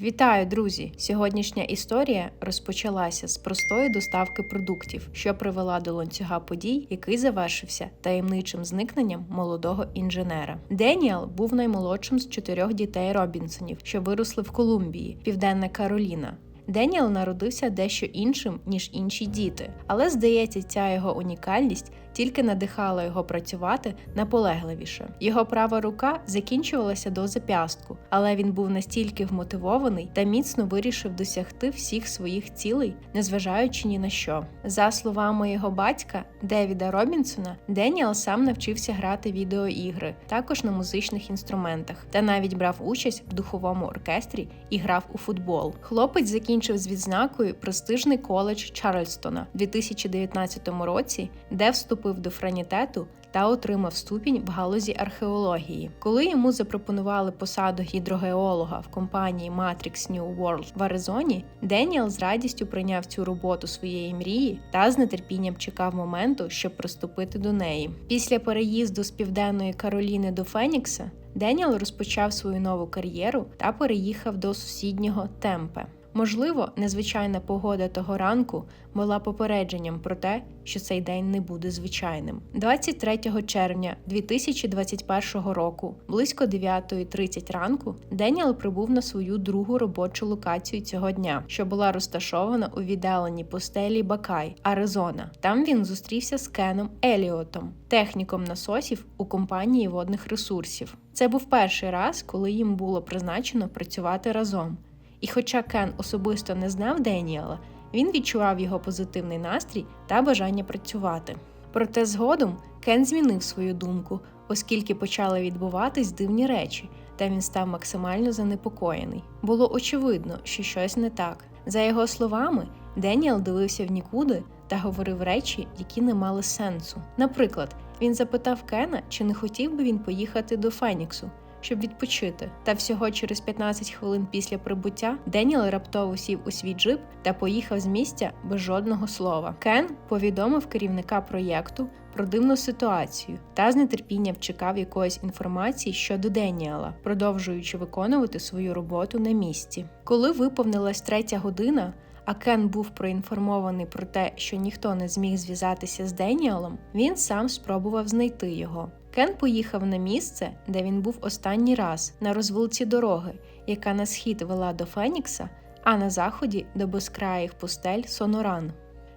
Вітаю, друзі! Сьогоднішня історія розпочалася з простої доставки продуктів, що привела до ланцюга подій, який завершився таємничим зникненням молодого інженера. Деніел був наймолодшим з чотирьох дітей Робінсонів, що виросли в Колумбії, Південна Кароліна. Деніел народився дещо іншим, ніж інші діти, але здається, ця його унікальність тільки надихала його працювати наполегливіше. Його права рука закінчувалася до зап'ястку, але він був настільки вмотивований та міцно вирішив досягти всіх своїх цілей, незважаючи ні на що. За словами його батька Девіда Робінсона, Деніел сам навчився грати відеоігри, також на музичних інструментах, та навіть брав участь в духовому оркестрі і грав у футбол. Хлопець закінчив з відзнакою престижний коледж Чарльстона у 2019 році, де вступив до франітету та отримав ступінь в галузі археології. Коли йому запропонували посаду гідрогеолога в компанії Matrix New World в Аризоні, Деніел з радістю прийняв цю роботу своєї мрії та з нетерпінням чекав моменту, щоб приступити до неї. Після переїзду з південної Кароліни до Фенікса Деніел розпочав свою нову кар'єру та переїхав до сусіднього Темпе. Можливо, незвичайна погода того ранку була попередженням про те, що цей день не буде звичайним. 23 червня 2021 року, близько 9.30 ранку, Деніел прибув на свою другу робочу локацію цього дня, що була розташована у віддаленій постелі Бакай, Аризона. Там він зустрівся з Кеном Еліотом, техніком насосів у компанії водних ресурсів. Це був перший раз, коли їм було призначено працювати разом. І хоча Кен особисто не знав Деніела, він відчував його позитивний настрій та бажання працювати. Проте згодом Кен змінив свою думку, оскільки почали відбуватись дивні речі, та він став максимально занепокоєний. Було очевидно, що щось не так. За його словами, Деніел дивився в нікуди та говорив речі, які не мали сенсу. Наприклад, він запитав Кена, чи не хотів би він поїхати до Феніксу щоб відпочити. Та всього через 15 хвилин після прибуття Деніел раптово сів у свій джип та поїхав з місця без жодного слова. Кен повідомив керівника проєкту про дивну ситуацію та з нетерпінням чекав якоїсь інформації щодо Деніела, продовжуючи виконувати свою роботу на місці. Коли виповнилась третя година. А Кен був проінформований про те, що ніхто не зміг зв'язатися з Деніелом, він сам спробував знайти його. Кен поїхав на місце, де він був останній раз, на розвилці дороги, яка на схід вела до Фенікса, а на заході до безкраїх пустель Соноран.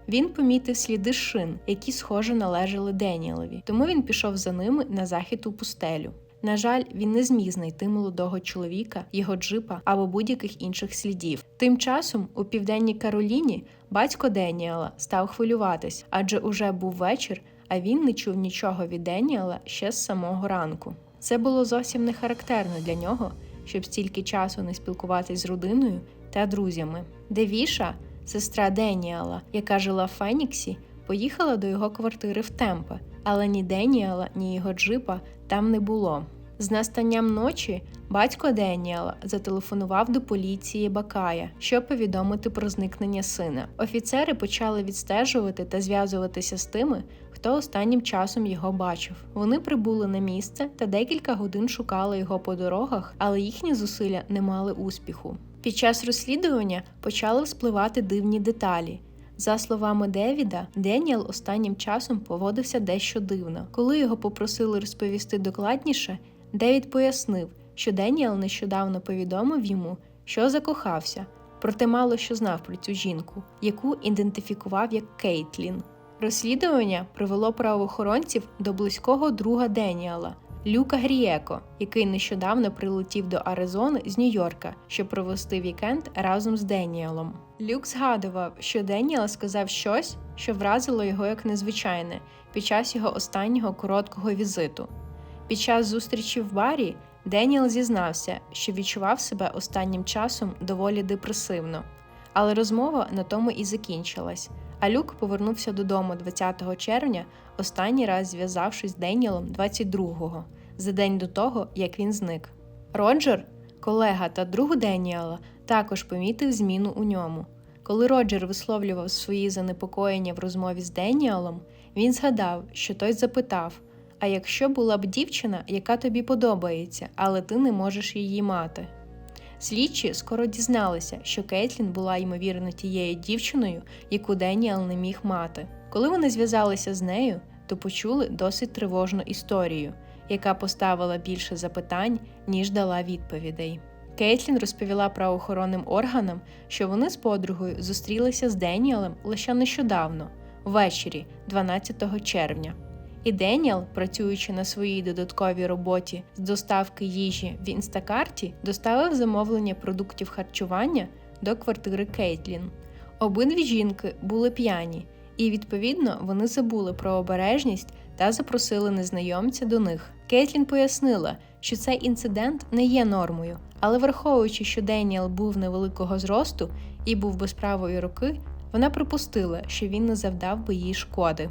Він помітив сліди шин, які схоже належали Деніелові, тому він пішов за ними на захід у пустелю. На жаль, він не зміг знайти молодого чоловіка, його джипа або будь-яких інших слідів. Тим часом у південній Кароліні батько Деніела став хвилюватись, адже уже був вечір, а він не чув нічого від Деніела ще з самого ранку. Це було зовсім не характерно для нього, щоб стільки часу не спілкуватись з родиною та друзями. Девіша, сестра Деніела, яка жила в Феніксі, поїхала до його квартири в Темпе, але ні Деніела, ні його джипа там не було. З настанням ночі батько Деніела зателефонував до поліції Бакая, щоб повідомити про зникнення сина. Офіцери почали відстежувати та зв'язуватися з тими, хто останнім часом його бачив. Вони прибули на місце та декілька годин шукали його по дорогах, але їхні зусилля не мали успіху. Під час розслідування почали вспливати дивні деталі. За словами Девіда, Деніел останнім часом поводився дещо дивно. Коли його попросили розповісти докладніше, Девід пояснив, що Деніел нещодавно повідомив йому, що закохався, проте мало що знав про цю жінку, яку ідентифікував як Кейтлін. Розслідування привело правоохоронців до близького друга Деніела Люка Грієко, який нещодавно прилетів до Аризони з Нью-Йорка, щоб провести вікенд разом з Деніелом. Люк згадував, що Деніел сказав щось, що вразило його як незвичайне під час його останнього короткого візиту. Під час зустрічі в барі Деніел зізнався, що відчував себе останнім часом доволі депресивно, але розмова на тому і закінчилась. А Люк повернувся додому 20 червня, останній раз зв'язавшись з Деніелом 22-го, за день до того, як він зник. Роджер, колега та друг Деніела, також помітив зміну у ньому. Коли Роджер висловлював свої занепокоєння в розмові з Деніелом, він згадав, що той запитав: А якщо була б дівчина, яка тобі подобається, але ти не можеш її мати? Слідчі скоро дізналися, що Кейтлін була ймовірно тією дівчиною, яку Деніел не міг мати. Коли вони зв'язалися з нею, то почули досить тривожну історію, яка поставила більше запитань, ніж дала відповідей. Кейтлін розповіла правоохоронним органам, що вони з подругою зустрілися з Деніелем лише нещодавно, ввечері, 12 червня. І Деніел, працюючи на своїй додатковій роботі з доставки їжі в інстакарті, доставив замовлення продуктів харчування до квартири Кейтлін. Обидві жінки були п'яні, і відповідно вони забули про обережність та запросили незнайомця до них. Кейтлін пояснила, що цей інцидент не є нормою, але враховуючи, що Деніел був невеликого зросту і був без правої руки, вона припустила, що він не завдав би їй шкоди.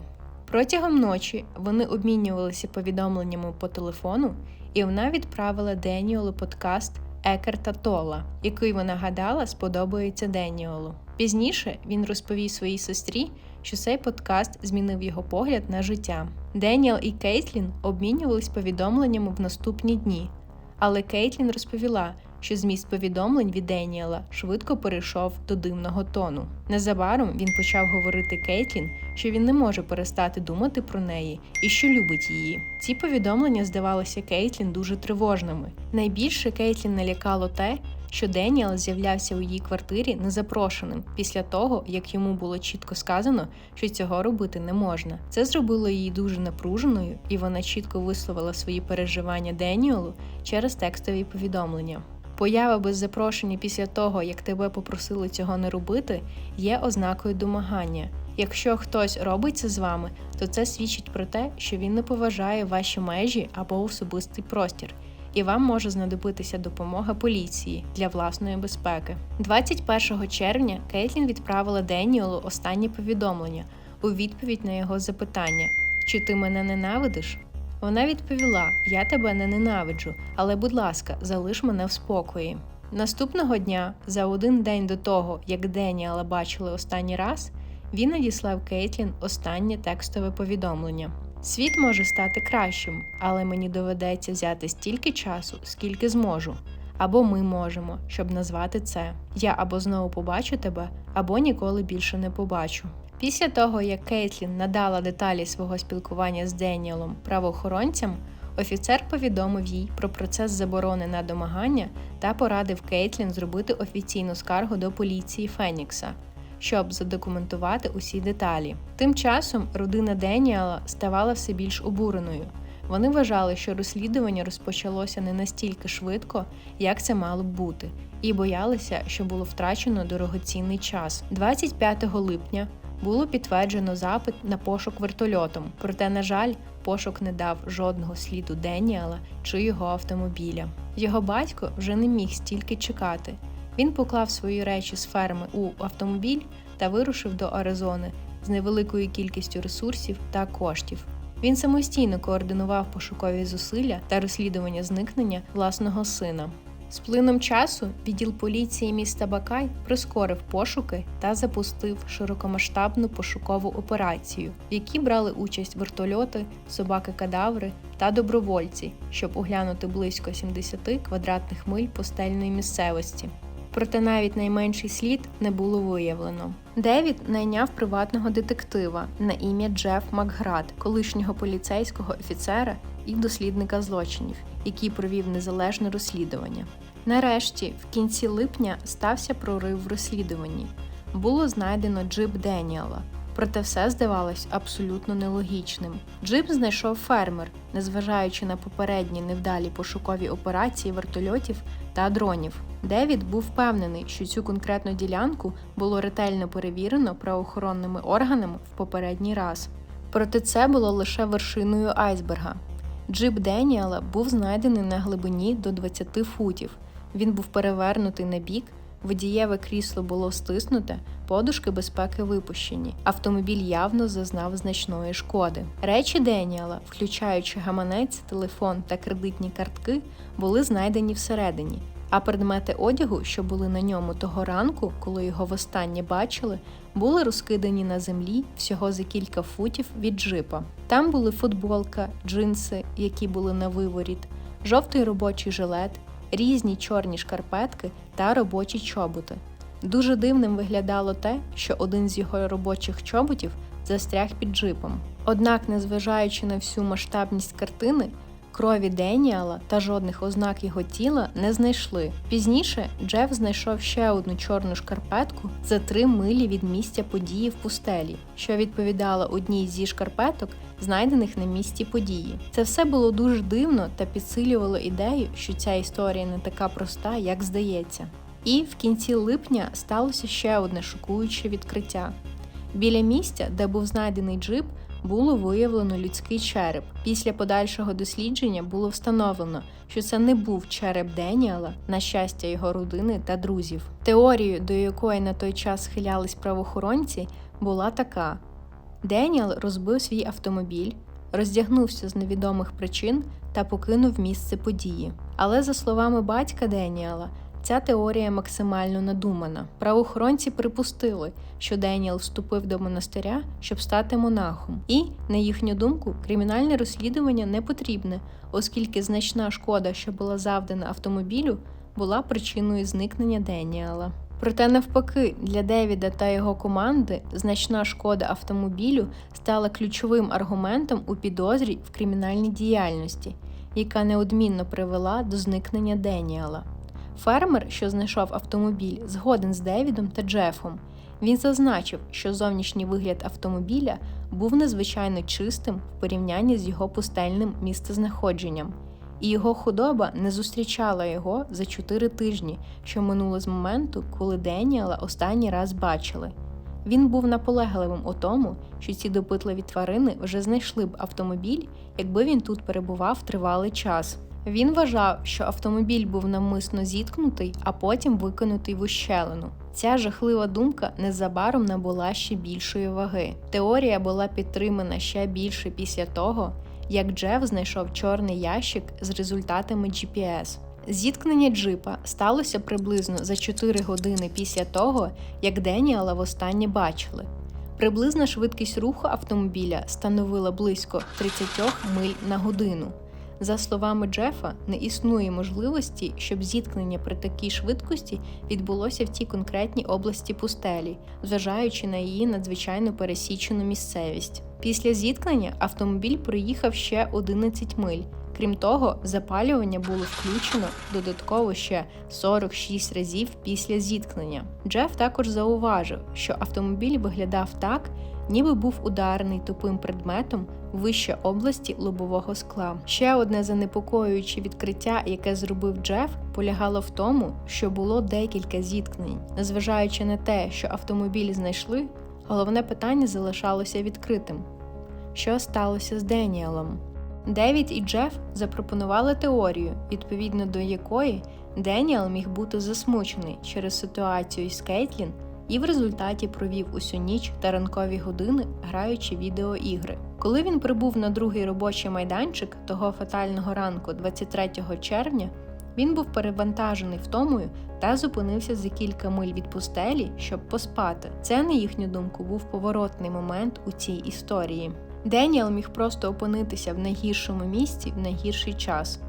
Протягом ночі вони обмінювалися повідомленнями по телефону, і вона відправила Деніолу подкаст Екерта Тола, який вона гадала сподобається Деніолу. Пізніше він розповів своїй сестрі, що цей подкаст змінив його погляд на життя. Деніел і Кейтлін обмінювались повідомленнями в наступні дні, але Кейтлін розповіла, що зміст повідомлень від Деніела швидко перейшов до дивного тону. Незабаром він почав говорити Кейтлін, що він не може перестати думати про неї і що любить її. Ці повідомлення здавалися Кейтлін дуже тривожними. Найбільше Кейтлін налякало те, що Деніел з'являвся у її квартирі незапрошеним після того, як йому було чітко сказано, що цього робити не можна. Це зробило її дуже напруженою, і вона чітко висловила свої переживання Деніелу через текстові повідомлення. Поява без запрошення після того, як тебе попросили цього не робити, є ознакою домагання. Якщо хтось робить це з вами, то це свідчить про те, що він не поважає ваші межі або особистий простір, і вам може знадобитися допомога поліції для власної безпеки. 21 червня Кейтлін відправила Деніелу останнє повідомлення у відповідь на його запитання: чи ти мене ненавидиш? Вона відповіла: Я тебе не ненавиджу, але, будь ласка, залиш мене в спокої. Наступного дня, за один день до того, як Деніела бачили останній раз, він надіслав Кейтлін останнє текстове повідомлення. Світ може стати кращим, але мені доведеться взяти стільки часу, скільки зможу. Або ми можемо, щоб назвати це. Я або знову побачу тебе, або ніколи більше не побачу. Після того, як Кейтлін надала деталі свого спілкування з Деніелом правоохоронцям, офіцер повідомив їй про процес заборони на домагання та порадив Кейтлін зробити офіційну скаргу до поліції Фенікса, щоб задокументувати усі деталі. Тим часом родина Деніела ставала все більш обуреною. Вони вважали, що розслідування розпочалося не настільки швидко, як це мало б бути, і боялися, що було втрачено дорогоцінний час. 25 липня було підтверджено запит на пошук вертольотом, проте, на жаль, пошук не дав жодного сліду Деніела чи його автомобіля. Його батько вже не міг стільки чекати. Він поклав свої речі з ферми у автомобіль та вирушив до Аризони з невеликою кількістю ресурсів та коштів. Він самостійно координував пошукові зусилля та розслідування зникнення власного сина. З плином часу відділ поліції міста Бакай прискорив пошуки та запустив широкомасштабну пошукову операцію, в якій брали участь вертольоти, собаки-кадаври та добровольці, щоб оглянути близько 70 квадратних миль постельної місцевості. Проте навіть найменший слід не було виявлено. Девід найняв приватного детектива на ім'я Джеф Макград, колишнього поліцейського офіцера і дослідника злочинів, який провів незалежне розслідування. Нарешті, в кінці липня, стався прорив в розслідуванні. Було знайдено джип Деніела, проте все здавалось абсолютно нелогічним. Джип знайшов фермер, незважаючи на попередні невдалі пошукові операції вертольотів та дронів. Девід був впевнений, що цю конкретну ділянку було ретельно перевірено правоохоронними органами в попередній раз. Проте це було лише вершиною айсберга. Джип Деніела був знайдений на глибині до 20 футів. Він був перевернутий на бік, водієве крісло було стиснуте, подушки безпеки випущені. Автомобіль явно зазнав значної шкоди. Речі Деніела, включаючи гаманець, телефон та кредитні картки, були знайдені всередині. А предмети одягу, що були на ньому того ранку, коли його востаннє бачили, були розкидані на землі всього за кілька футів від джипа. Там були футболка, джинси, які були на виворіт, жовтий робочий жилет, різні чорні шкарпетки та робочі чоботи. Дуже дивним виглядало те, що один з його робочих чоботів застряг під джипом. Однак, незважаючи на всю масштабність картини, крові Деніала та жодних ознак його тіла не знайшли. Пізніше Джеф знайшов ще одну чорну шкарпетку за три милі від місця події в пустелі, що відповідала одній зі шкарпеток, знайдених на місці події. Це все було дуже дивно та підсилювало ідею, що ця історія не така проста, як здається. І в кінці липня сталося ще одне шокуюче відкриття. Біля місця, де був знайдений джип, було виявлено людський череп. Після подальшого дослідження було встановлено, що це не був череп Деніала, на щастя його родини та друзів. Теорією, до якої на той час схилялись правоохоронці, була така: Деніал розбив свій автомобіль, роздягнувся з невідомих причин та покинув місце події. Але за словами батька Деніала, Ця теорія максимально надумана. Правоохоронці припустили, що Деніел вступив до монастиря, щоб стати монахом, і, на їхню думку, кримінальне розслідування не потрібне, оскільки значна шкода, що була завдана автомобілю, була причиною зникнення Деніела. Проте, навпаки, для Девіда та його команди значна шкода автомобілю стала ключовим аргументом у підозрі в кримінальній діяльності, яка неодмінно привела до зникнення Деніела. Фермер, що знайшов автомобіль, згоден з Девідом та Джефом. Він зазначив, що зовнішній вигляд автомобіля був незвичайно чистим в порівнянні з його пустельним місцезнаходженням, і його худоба не зустрічала його за чотири тижні, що минуло з моменту, коли Деніела останній раз бачили. Він був наполегливим у тому, що ці допитливі тварини вже знайшли б автомобіль, якби він тут перебував тривалий час. Він вважав, що автомобіль був навмисно зіткнутий, а потім викинутий в ущелину. Ця жахлива думка незабаром набула ще більшої ваги. Теорія була підтримана ще більше після того, як Джеф знайшов чорний ящик з результатами GPS. Зіткнення джипа сталося приблизно за 4 години після того, як Деніала востаннє бачили. Приблизна швидкість руху автомобіля становила близько 30 миль на годину. За словами Джефа, не існує можливості, щоб зіткнення при такій швидкості відбулося в тій конкретній області пустелі, зважаючи на її надзвичайно пересічену місцевість. Після зіткнення автомобіль проїхав ще 11 миль. Крім того, запалювання було включено додатково ще 46 разів після зіткнення. Джеф також зауважив, що автомобіль виглядав так, ніби був ударений тупим предметом вище області лобового скла. Ще одне занепокоююче відкриття, яке зробив Джеф, полягало в тому, що було декілька зіткнень. Незважаючи на те, що автомобіль знайшли, головне питання залишалося відкритим: що сталося з Деніелом? Девід і Джеф запропонували теорію, відповідно до якої Деніел міг бути засмучений через ситуацію з Кейтлін і в результаті провів усю ніч та ранкові години, граючи відеоігри. Коли він прибув на другий робочий майданчик того фатального ранку, 23 червня, він був перевантажений втомою та зупинився за кілька миль від пустелі, щоб поспати. Це, на їхню думку, був поворотний момент у цій історії. Деніел міг просто опинитися в найгіршому місці в найгірший час.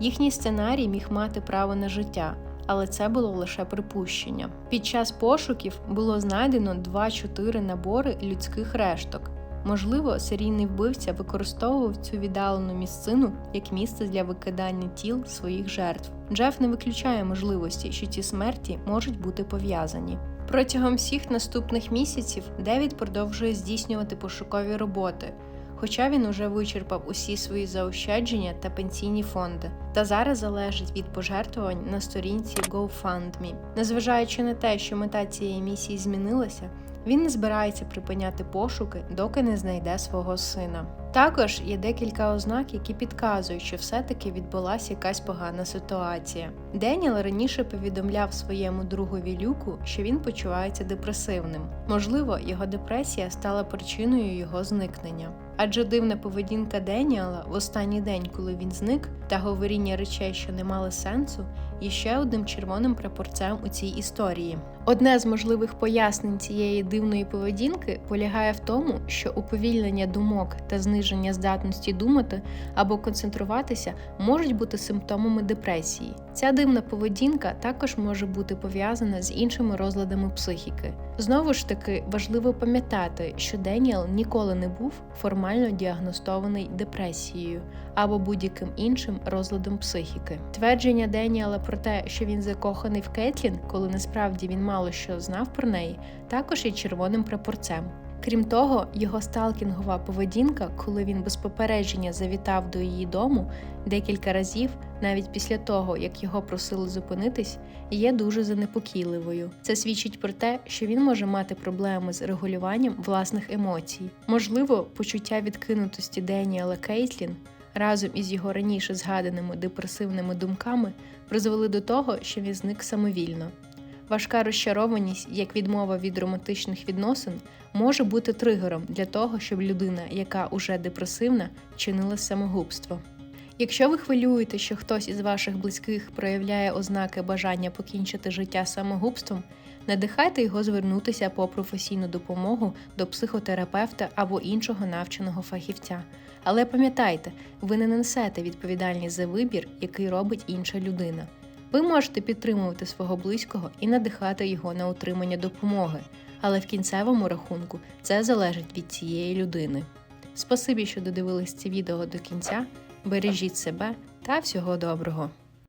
Їхній сценарій міг мати право на життя, але це було лише припущення. Під час пошуків було знайдено 2-4 набори людських решток. Можливо, серійний вбивця використовував цю віддалену місцину як місце для викидання тіл своїх жертв. Джеф не виключає можливості, що ці смерті можуть бути пов'язані. Протягом всіх наступних місяців Девід продовжує здійснювати пошукові роботи, хоча він уже вичерпав усі свої заощадження та пенсійні фонди, та зараз залежить від пожертвувань на сторінці GoFundMe. Незважаючи на те, що мета цієї місії змінилася, він не збирається припиняти пошуки, доки не знайде свого сина. Також є декілька ознак, які підказують, що все-таки відбулася якась погана ситуація. Деніел раніше повідомляв своєму другові Люку, що він почувається депресивним. Можливо, його депресія стала причиною його зникнення. Адже дивна поведінка Деніела в останній день, коли він зник, та говоріння речей, що не мали сенсу, є ще одним червоним прапорцем у цій історії. Одне з можливих пояснень цієї дивної поведінки полягає в тому, що уповільнення думок та зниження здатності думати або концентруватися можуть бути симптомами депресії. Ця дивна поведінка також може бути пов'язана з іншими розладами психіки. Знову ж таки, важливо пам'ятати, що Деніел ніколи не був формально діагностований депресією або будь-яким іншим розладом психіки. Твердження Деніела про те, що він закоханий в Кетлін, коли насправді він мало що знав про неї, також є червоним прапорцем. Крім того, його сталкінгова поведінка, коли він без попередження завітав до її дому декілька разів, навіть після того, як його просили зупинитись, є дуже занепокійливою. Це свідчить про те, що він може мати проблеми з регулюванням власних емоцій. Можливо, почуття відкинутості Деніела Кейтлін разом із його раніше згаданими депресивними думками призвели до того, що він зник самовільно. Важка розчарованість, як відмова від романтичних відносин, може бути тригером для того, щоб людина, яка уже депресивна, чинила самогубство. Якщо ви хвилюєте, що хтось із ваших близьких проявляє ознаки бажання покінчити життя самогубством, надихайте його звернутися по професійну допомогу до психотерапевта або іншого навченого фахівця. Але пам'ятайте, ви не несете відповідальність за вибір, який робить інша людина. Ви можете підтримувати свого близького і надихати його на отримання допомоги, але в кінцевому рахунку це залежить від цієї людини. Спасибі, що додивились це відео до кінця. Бережіть себе та всього доброго!